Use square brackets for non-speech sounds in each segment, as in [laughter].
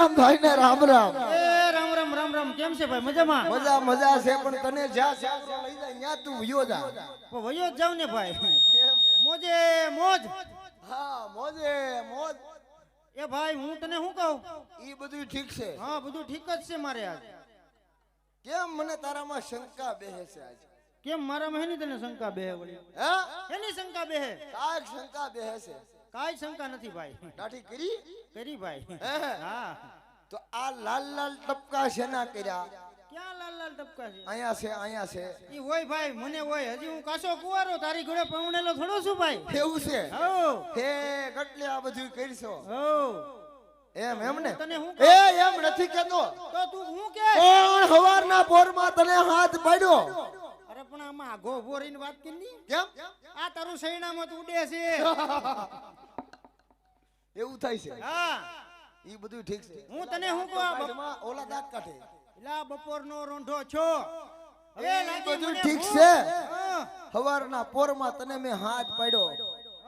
રામ ભાઈ ને રામ રામ. એ રામ રામ રામ રામ. કેમ છે ભાઈ? મજામાં? મજા મજા છે પણ તને જ્યાં જ્યાં જ્યાં લઈ જાય ત્યાં તું વયો જા. વયો જાવ ને ભાઈ. મોજે મોજ. હા મોજે મોજ. એ ભાઈ હું તને શું કહું? એ બધું ઠીક છે. હા બધું ઠીક જ છે મારે આજ. કેમ મને તારામાં શંકા બેહે છે આજ? કેમ મારામાં હેની તને શંકા બેહે વળી? હે? એની શંકા બેહે? કાંઈક શંકા બેહે છે. કાંઈ શંકા નથી ભાઈ. દાઢી કરી? કરી ભાઈ. હા? તો આ લાલ લાલ ટપકા શેના કર્યા? ક્યાં લાલ લાલ ટપકા છે? અહીંયા છે અહીંયા છે. ઈ હોય ભાઈ મને હોય. હજી હું કાસો કુવારો તારી ઘોડે પવણેલો થોડો છું ભાઈ. એવું છે? હો હે ગટલે આ બધું કરશો. હો એમ એમ ને? તને હું એ એમ નથી કેતો તો તું હું કે? કોણ હવારના પોરમાં તને હાથ પાડ્યો. અરે પણ આમાં આઘો ઊભો રહીને વાત કરી કેમ? આ તારું સૈણામાં તું ઉડે છે. [laughs] એવું થાય છે. હા. ઈ બધું ઠીક છે. હું તને હું કહું ઓલા દાંત કાઢે. એલા બપોરનો રોંઢો છો. એ હવે બધું ઠીક છે. હવારના પોરમાં તને મેં હાથ પાડ્યો.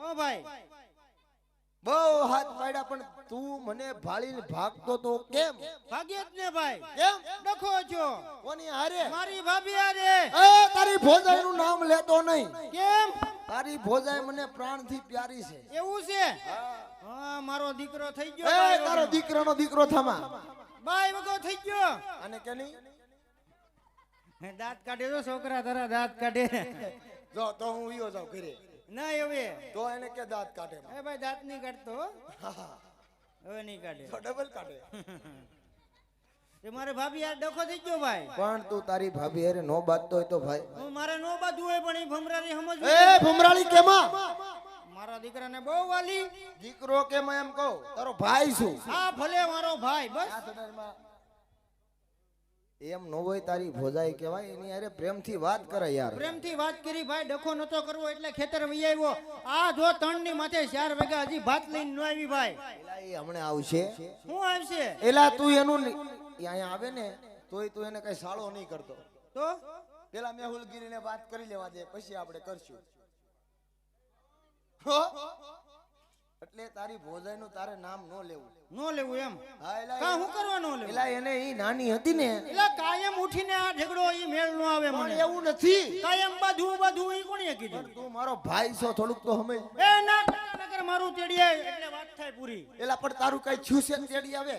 હો ભાઈ. બહુ હાથ પાડ્યા પણ તું મને ભાળીને ભાગતો તો કેમ? ભાગ્ય જ ને ભાઈ. કેમ? ડખો છો. કોની હારે? મારી ભાભી આરે એ તારી ભોજાઈનું નામ લેતો નહીં. કેમ? તારી ભોજાય મને પ્રાણથી પ્યારી છે. એવું છે? હા મારો દીકરો થઈ ગયો એ તારો. દીકરાનો દીકરો થામા. બાય વગર થઈ ગયો. અને કે નહીં દાંત કાઢે તો છોકરા તારા દાંત કાઢે. જો તો હું ઈયો જાઉં ઘરે. ના હવે. તો એને કે દાંત કાઢે એ ભાઈ દાંત નહીં કાઢતો. હવે નહીં કાઢે. ડબલ કાઢે. [laughs] મારે ભાભી આ ડખો થઈ ગયો ભાઈ. પણ તું તારી ભાભી હારે નો બાંધતો હોય તો ભાઈ. હું મારે નો બાંધવું હોય પણ એ ભમરાની સમજ એ ભમરાળી કેમાં? મારા દીકરાને બહુ વાલી. દીકરો કેમ એમ કહું? તારો ભાઈ છું. હા ભલે મારો ભાઈ બસ. એમ નો હોય તારી ભોજાઈ કહેવાય એની અરે પ્રેમથી વાત કરે યાર. પ્રેમથી વાત કરી ભાઈ ડખો નતો કરવો એટલે ખેતર વહી આવ્યો. આ જો ત્રણની માથે ચાર વાગ્યા હજી ભાત લઈને નો આવી ભાઈ. એલા એ હમણાં આવશે? શું આવશે? એલા તું એનું ની- એ અહીંયા આવે ને તોય તું એને કઈ સાળો નહીં કરતો. તો? પેલા મેહુલગીરીને વાત કરી લેવા દે પછી આપણે કરશું. એટલે તારી ભોજાઈનું તારે નામ નો લેવું. નો લેવું એમ? હા એલા કા હું કરવાનો લેવું? એલા એને ઈ નાની હતી ને. એલા કાયમ ઉઠીને આ ઝઘડો ઈ મેળ નો આવે મને. એવું નથી. કાયમ બધું બધું ઈ કોણે કીધું? તું મારો ભાઈ છો થોડુંક તો સમજ. એ ના નગર મારું તેડીએ એટલે વાત થાય પૂરી. એલા પણ તારું કઈ છ્યું છે ને તેડી આવે?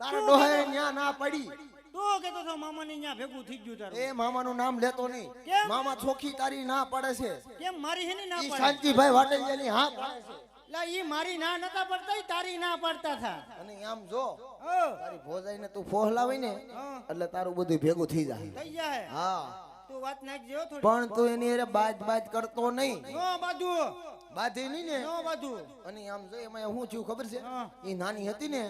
તારા ડોહે ન્યા ના પડી. તું કેતો તો મામાની ન્યા ભેગું થઈ ગયું તારું. એ મામાનું નામ લેતો નહીં. મામા ચોખી તારી ના પડે છે. કેમ? મારી હેની ના પડે? શાંતિભાઈ શાંતિભાઈ વાટેલિયાની હા પડે છે. લા ઈ મારી ના નતા પડતા તારી ના પડતા થા. અને આમ જો તારી ભોજાઈ ને તું ફોહલાવી ને એટલે તારું બધું ભેગું થઈ જાય. થઈ જાય. હા. તું વાત નાખજો થોડી. પણ તું એની અરે બાજ બાજ કરતો નહીં. નો બાજુ. બાધી નહીં ને? નો બાજુ. અને આમ જો એમાં હું થયું ખબર છે? હા. ઈ નાની હતી ને?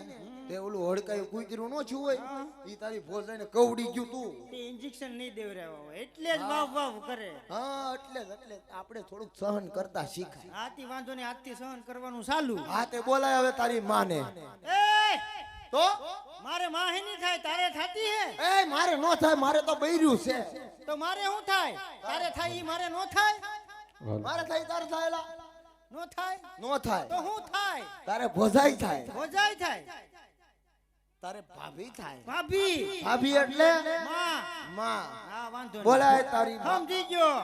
તે ઓલું હડકાયું કુતરું નો છું હોય ઈ તારી ભોજાઈને કવડી ગયું તું. તે ઇન્જેક્શન નહીં દેવરાવા હોય એટલે જ વાવ વાવ કરે. હા એટલે જ એટલે આપણે થોડુંક સહન કરતા શીખાય. આથી વાંધો ને આજથી સહન કરવાનું ચાલુ. હા તે બોલાય હવે તારી માને. એ! તો? મારે માં હેની થાય તારે થાતી હે? એ મારે નો થાય મારે તો બૈર્યું છે. તો મારે શું થાય? તારે થાય ઈ મારે નો થાય? મારે થાય તારે થાયલા નો થાય? નો થાય. તો શું થાય? તારે ભોજાઈ થાય. ભોજાઈ થાય? તારે ભાભી થાય. ભાભી. ભાભી એટલે માં. માં. હા વાંધો. બોલાય તારી. સમજી ગયો.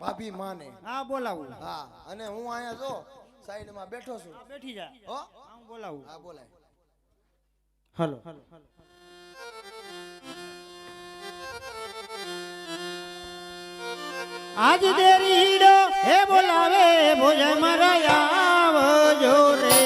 ભાભી માને. હા બોલાવું. હા અને હું અહીંયા જો સાઈડમાં બેઠો છું. બેઠી જા. હો? હું બોલાવું. હા બોલાય. હલો. આજ દેરીડો હે બોલાવે ભોજય મરાયા આવજો રે.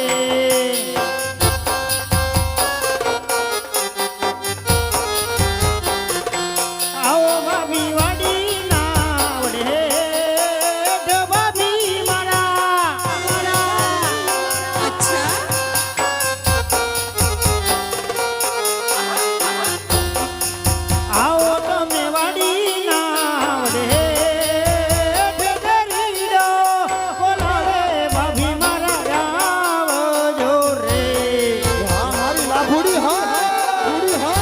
લાભુડી હા લાભુડી હા